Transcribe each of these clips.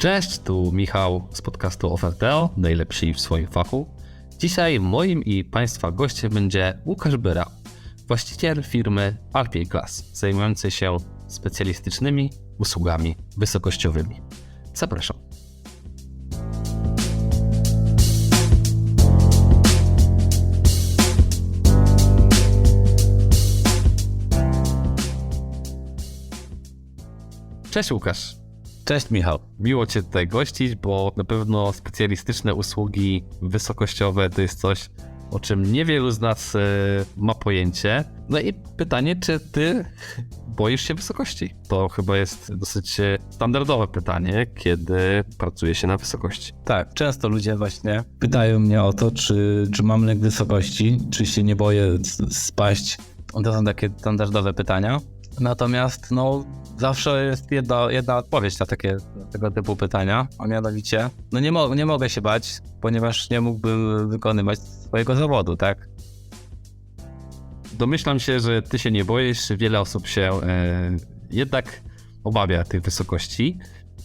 Cześć, tu Michał z podcastu Oferteo, najlepsi w swoim fachu. Dzisiaj moim i Państwa gościem będzie Łukasz Byra, właściciel firmy Alpine Class, zajmujący się specjalistycznymi usługami wysokościowymi. Zapraszam. Cześć Łukasz. Cześć Michał. Miło Cię tutaj gościć, bo na pewno specjalistyczne usługi wysokościowe to jest coś, o czym niewielu z nas e, ma pojęcie. No i pytanie, czy Ty boisz się wysokości? To chyba jest dosyć e, standardowe pytanie, kiedy pracuje się na wysokości. Tak, często ludzie właśnie pytają mnie o to, czy, czy mam lęk wysokości, czy się nie boję spaść. To są takie standardowe pytania. Natomiast no, zawsze jest jedna, jedna odpowiedź na takie tego typu pytania, a mianowicie, no nie, mo- nie mogę się bać, ponieważ nie mógłbym wykonywać swojego zawodu, tak? Domyślam się, że Ty się nie boisz, wiele osób się e, jednak obawia tych wysokości.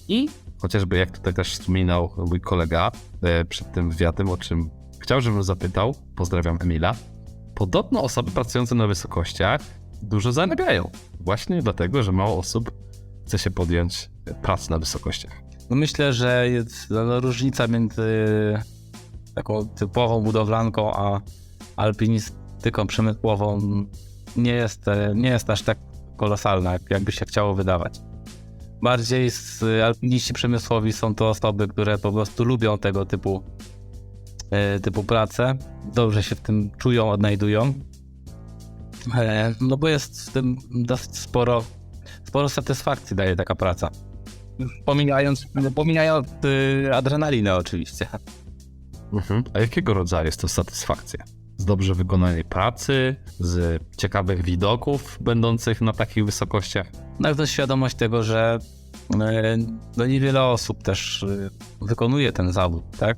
I chociażby jak tutaj też wspominał mój kolega e, przed tym wywiadem, o czym chciał, żebym zapytał, pozdrawiam Emila, podobno osoby pracujące na wysokościach dużo zarabiają. Właśnie dlatego, że mało osób chce się podjąć pracy na wysokościach. No myślę, że jest no, różnica między taką typową budowlanką a alpinistyką przemysłową nie jest, nie jest aż tak kolosalna, jak- jakby się chciało wydawać. Bardziej z alpiniści przemysłowi są to osoby, które po prostu lubią tego typu, e, typu pracę, dobrze się w tym czują, odnajdują. E, No bo jest w tym dosyć sporo, sporo satysfakcji daje taka praca. Pomijając, pomijając y, adrenalinę oczywiście. Mhm. A jakiego rodzaju jest to satysfakcja? Z dobrze wykonanej pracy, z ciekawych widoków będących na takich wysokościach? No to świadomość tego, że y, no niewiele osób też y, wykonuje ten zawód, tak?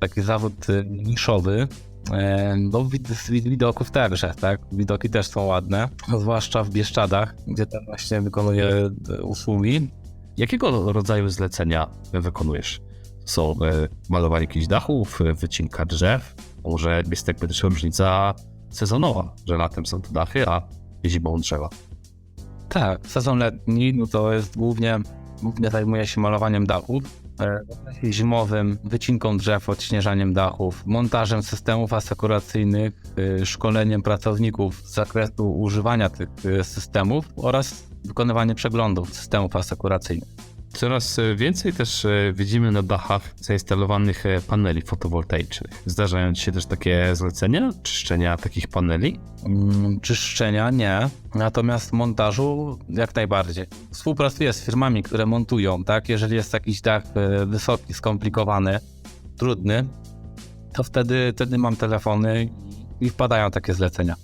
Taki zawód y, niszowy. E, No widoków także, tak? Widoki też są ładne, zwłaszcza w Bieszczadach, gdzie tam właśnie wykonuje y, usługi. Jakiego rodzaju zlecenia wykonujesz? Są e, malowanie jakichś dachów, e, wycinka drzew? Może jest jakby też różnica sezonowa, że latem są to dachy, a zimą drzewa. Tak, sezon letni no to jest głównie, głównie zajmuje się malowaniem dachów. E, Zimowym wycinką drzew, odśnieżaniem dachów, montażem systemów asekuracyjnych, e, szkoleniem pracowników z zakresu używania tych e, systemów oraz wykonywanie przeglądów systemów asekuracyjnych. Coraz e, więcej też e, widzimy na dachach zainstalowanych e, paneli fotowoltaicznych. Zdarzają ci się też takie zlecenia, czyszczenia takich paneli? Mm, Czyszczenia nie, natomiast montażu jak najbardziej. Współpracuję z firmami, które montują, tak? Jeżeli jest jakiś dach wysoki, skomplikowany, trudny, to wtedy, wtedy mam telefony i wpadają takie zlecenia.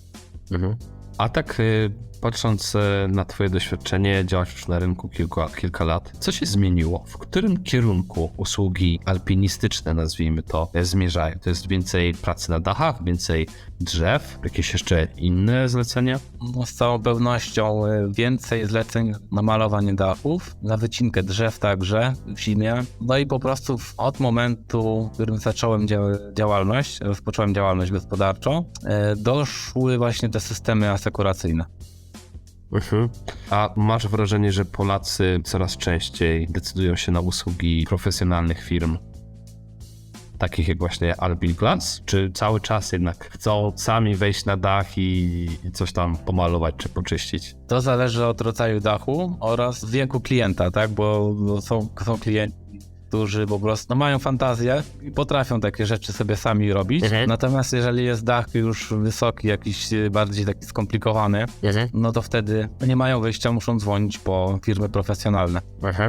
A tak y, patrząc e, na Twoje doświadczenie, działasz już na rynku kilka, kilka lat, co się zmieniło? W którym kierunku usługi alpinistyczne, nazwijmy to, zmierzają? To jest więcej pracy na dachach, więcej drzew, jakieś jeszcze inne zlecenia? No, z całą pewnością e, więcej zleceń na malowanie dachów, na wycinkę drzew także w zimie. No i po prostu od momentu, w którym zacząłem dzia- działalność, rozpocząłem działalność gospodarczą, doszły właśnie te systemy asekuracyjne. A masz wrażenie, że Polacy coraz częściej decydują się na usługi profesjonalnych firm? Takich jak właśnie Alpine Glass? Czy cały czas jednak chcą sami wejść na dach i, coś tam pomalować czy poczyścić? To zależy od rodzaju dachu oraz wieku klienta, tak? Bo bo są, są klienci, którzy po prostu no, mają fantazję i potrafią takie rzeczy sobie sami robić. Mhm. Natomiast jeżeli jest dach już wysoki, jakiś bardziej taki skomplikowany, no to wtedy nie mają wyjścia, muszą dzwonić po firmy profesjonalne.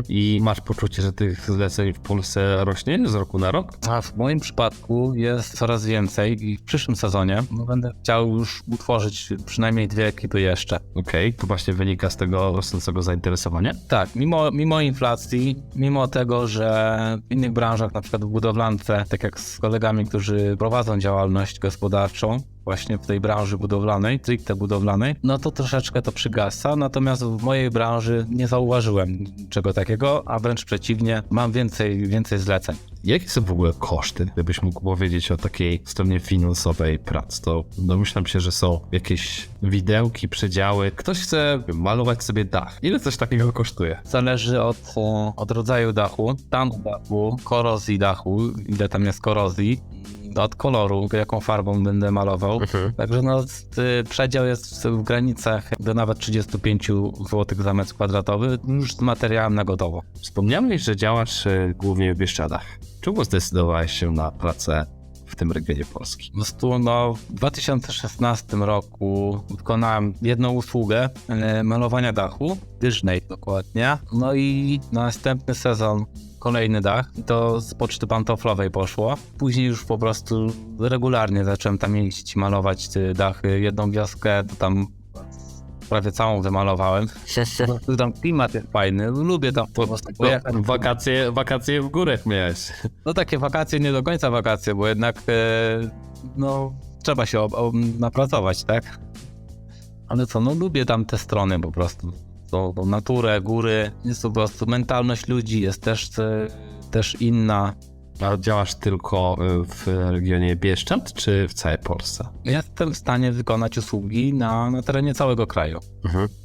I masz poczucie, że tych zleceń w Polsce rośnie z roku na rok? A w moim przypadku jest coraz więcej i w przyszłym sezonie no, będę chciał już utworzyć przynajmniej dwie ekipy jeszcze. Okej, to właśnie wynika z tego rosnącego zainteresowania? Tak, mimo, mimo inflacji, mimo tego, że w innych branżach, na przykład w budowlance, tak jak z kolegami, którzy prowadzą działalność gospodarczą, właśnie w tej branży budowlanej, stricte budowlanej, no to troszeczkę to przygasa, natomiast w mojej branży nie zauważyłem czego takiego, a wręcz przeciwnie, mam więcej, więcej zleceń. Jakie są w ogóle koszty? Gdybyś mógł powiedzieć o takiej stronie finansowej prac, to domyślam się, że są jakieś widełki, przedziały. Ktoś chce malować sobie dach. Ile coś takiego kosztuje? Zależy od, e, od rodzaju dachu, stanu dachu, korozji dachu, ile tam jest korozji, od koloru, jaką farbą będę malował. Także no, y, przedział jest w granicach do nawet 35 zł za metr kwadratowy, już z materiałem na gotowo. Wspomniałeś, że działasz e, głównie w Bieszczadach. Czemu zdecydowałeś się na pracę w tym regionie Polski? Po prostu no, w 2016 roku wykonałem jedną usługę e, malowania dachu, dyżnej dokładnie. No i następny sezon kolejny dach i to z poczty pantoflowej poszło. Później już po prostu regularnie zacząłem tam jeździć i malować te dachy. Jedną wioskę to tam prawie całą wymalowałem. Prostu Tam klimat jest fajny, lubię tam po prostu pojechać. wakacje, wakacje w górach miałeś. No takie wakacje, nie do końca wakacje, bo jednak e, no trzeba się ob- ob- napracować, tak? Ale co, no lubię tam te strony po prostu. Tą, tą naturę, góry, jest po prostu mentalność ludzi jest też, e, też inna. A działasz tylko e, w regionie Bieszczad, czy w całej Polsce? Jestem w stanie wykonać usługi na, na terenie całego kraju.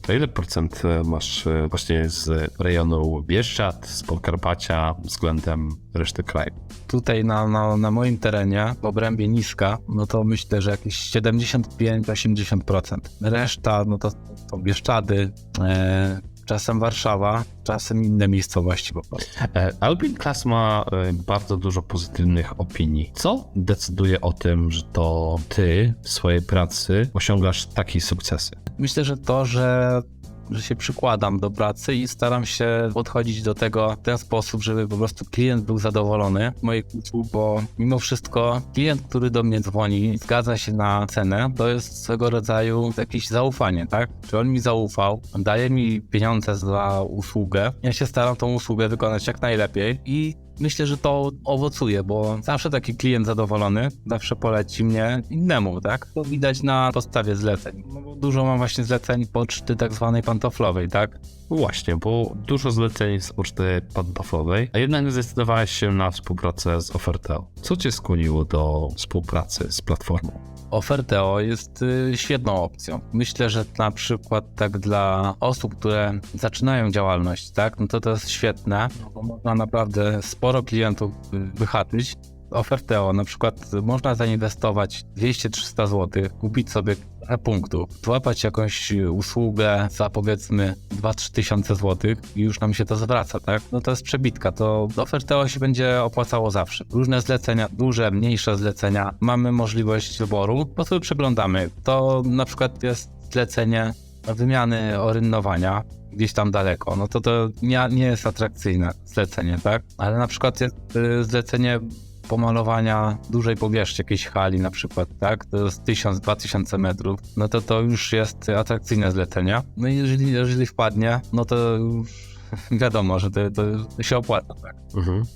To ile procent e, masz e, właśnie z rejonu Bieszczad, z Podkarpacia względem reszty kraju? Tutaj na, na, na moim terenie, w obrębie niska, no to myślę, że jakieś 75-80%. Reszta, no to są Bieszczady, e, czasem Warszawa, czasem inne miejscowości po prostu. E, Alpin Class ma e, bardzo dużo pozytywnych opinii. Co decyduje o tym, że to ty w swojej pracy osiągasz takie sukcesy? Myślę, że to, że, że się przykładam do pracy i staram się podchodzić do tego w ten sposób, żeby po prostu klient był zadowolony moich usług, bo mimo wszystko klient, który do mnie dzwoni, zgadza się na cenę, to jest swego rodzaju jakieś zaufanie, tak? Czy on mi zaufał, daje mi pieniądze za usługę, ja się staram tą usługę wykonać jak najlepiej i Myślę, że to owocuje, bo zawsze taki klient zadowolony zawsze poleci mnie innemu, tak? To widać na podstawie zleceń. No dużo mam właśnie zleceń poczty tak zwanej pantoflowej, tak? Właśnie, bo dużo zleceń z poczty pantoflowej, a jednak zdecydowałeś się na współpracę z Oferteo. Co cię skłoniło do współpracy z platformą? Oferteo jest y, świetną opcją. Myślę, że na przykład tak dla osób, które zaczynają działalność, tak, no to to jest świetne, bo można naprawdę sporo klientów y, wyhaczyć. Oferteo na przykład można zainwestować 200-300 zł, kupić sobie trochę punktów, złapać jakąś usługę za powiedzmy 2-3 tysiące złotych i już nam się to zwraca, tak? No to jest przebitka, to Oferteo się będzie opłacało zawsze. Różne zlecenia, duże, mniejsze zlecenia, mamy możliwość wyboru, po sobie przeglądamy. To na przykład jest zlecenie wymiany orynnowania gdzieś tam daleko, no to to nie, nie jest atrakcyjne zlecenie, tak? Ale na przykład jest y, zlecenie pomalowania dużej powierzchni jakiejś hali na przykład, tak? To jest 1000-2000 metrów, no to to już jest atrakcyjne zlecenie. No i jeżeli, jeżeli wpadnie, no to już wiadomo, że to, to się opłaca, tak?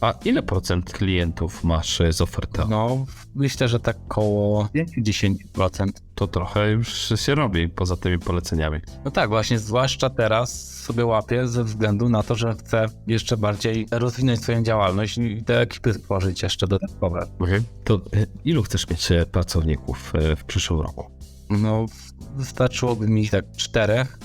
A ile procent klientów masz e, z Oferteo? No, myślę, że tak koło 10%. To trochę już się robi poza tymi poleceniami. No tak, właśnie, zwłaszcza teraz sobie łapię ze względu na to, że chcę jeszcze bardziej rozwinąć swoją działalność i te ekipy stworzyć jeszcze dodatkowe. To e, ilu chcesz mieć e, pracowników w przyszłym roku? No, wystarczyłoby mi tak czterech.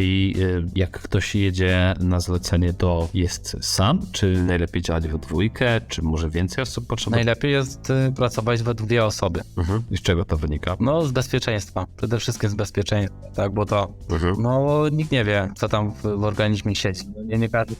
I e, jak ktoś jedzie na zlecenie, to jest sam? Czy najlepiej działać we dwójkę? Czy może więcej osób potrzeba? Najlepiej jest y, pracować we dwie osoby. Mhm. I z czego to wynika? No, z bezpieczeństwa. Przede wszystkim z bezpieczeństwa, tak, bo to, Mhm. no, nikt nie wie, co tam w, w organizmie siedzi. No, Nie, nie każdy y,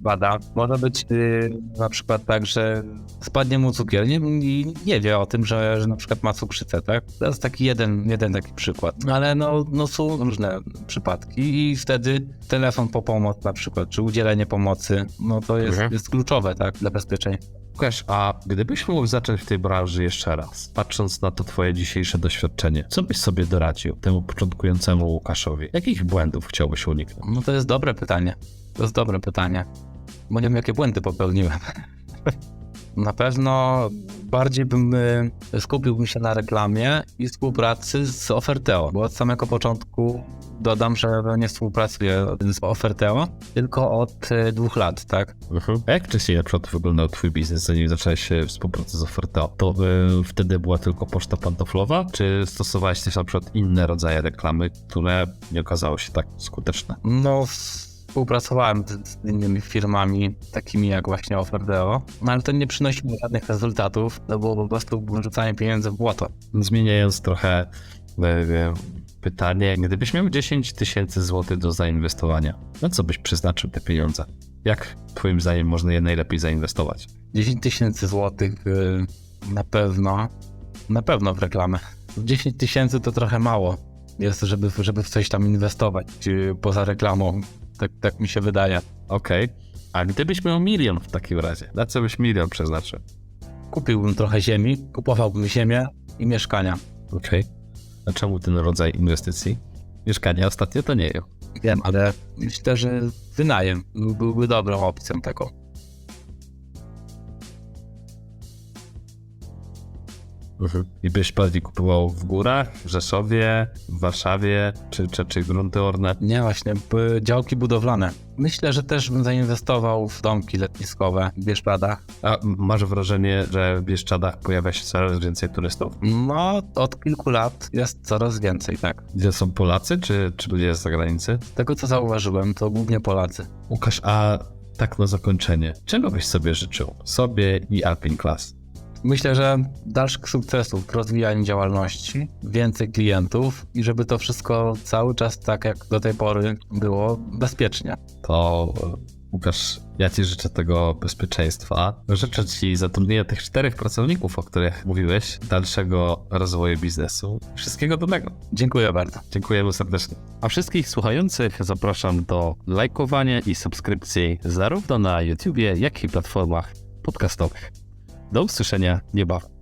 bada. Może być y, na przykład tak, że spadnie mu cukier nie, i nie wie o tym, że, że na przykład ma cukrzycę, tak? To jest taki jeden, jeden taki przykład. Ale no, no są różne przypadki i wtedy telefon po pomoc na przykład, czy udzielenie pomocy, no to jest, Mhm. jest kluczowe, tak, dla bezpieczeństwa. Łukasz, a gdybyś mógł zacząć w tej branży jeszcze raz, patrząc na to twoje dzisiejsze doświadczenie, co byś sobie doradził temu początkującemu Łukaszowi? Jakich błędów chciałbyś uniknąć? No to jest dobre pytanie. To jest dobre pytanie. Bo nie wiem, jakie błędy popełniłem. Na pewno bardziej bym y, skupiłbym się na reklamie i współpracy z Oferteo, bo od samego początku dodam, że nie współpracuję z Oferteo, tylko od y, dwóch lat, tak? A jak wcześniej na przykład wyglądał twój biznes, zanim zacząłeś współpracę z Oferteo? To e, wtedy była tylko poczta pantoflowa, czy stosowałeś też na przykład inne rodzaje reklamy, które nie okazały się tak skuteczne? No, współpracowałem z, z innymi firmami, takimi jak właśnie Oferteo, no ale to nie przynosiło żadnych rezultatów, no bo po prostu rzucanie pieniędzy w błoto. Zmieniając trochę e, e, pytanie, gdybyś miał 10 tysięcy złotych do zainwestowania, na co byś przeznaczył te pieniądze? Jak twoim zdaniem można je najlepiej zainwestować? 10 tysięcy złotych y, na pewno, na pewno w reklamę. 10 tysięcy to trochę mało jest, żeby, żeby w coś tam inwestować y, poza reklamą. Tak, tak mi się wydaje. Okej. A gdybyś miał milion w takim razie, na co byś milion przeznaczył? Kupiłbym trochę ziemi, kupowałbym ziemię i mieszkania. Okej. A czemu ten rodzaj inwestycji? Mieszkania ostatnio to nie wiem. Wiem, ale myślę, że wynajem byłby dobrą opcją taką. I byś bardziej kupował w górach, w Rzeszowie, w Warszawie, czy, czy, czy grunty orne? Nie, właśnie, działki budowlane. Myślę, że też bym zainwestował w domki letniskowe w Bieszczadach. A masz wrażenie, że w Bieszczadach pojawia się coraz więcej turystów? No, od kilku lat jest coraz więcej, tak. Gdzie są Polacy, czy, czy ludzie z zagranicy? Z tego, co zauważyłem, to głównie Polacy. Łukasz, a tak na zakończenie, czego byś sobie życzył? Sobie i Alpin Class. Myślę, że dalszych sukcesów w rozwijaniu działalności, więcej klientów i żeby to wszystko cały czas tak jak do tej pory było bezpiecznie. To e, Łukasz, ja Ci życzę tego bezpieczeństwa. Życzę Ci zatrudnienia tych czterech pracowników, o których mówiłeś, dalszego rozwoju biznesu. Wszystkiego dobrego. Dziękuję bardzo. Dziękujemy serdecznie. A wszystkich słuchających zapraszam do lajkowania i subskrypcji zarówno na YouTubie, jak i platformach podcastowych. Do usłyszenia niebawem.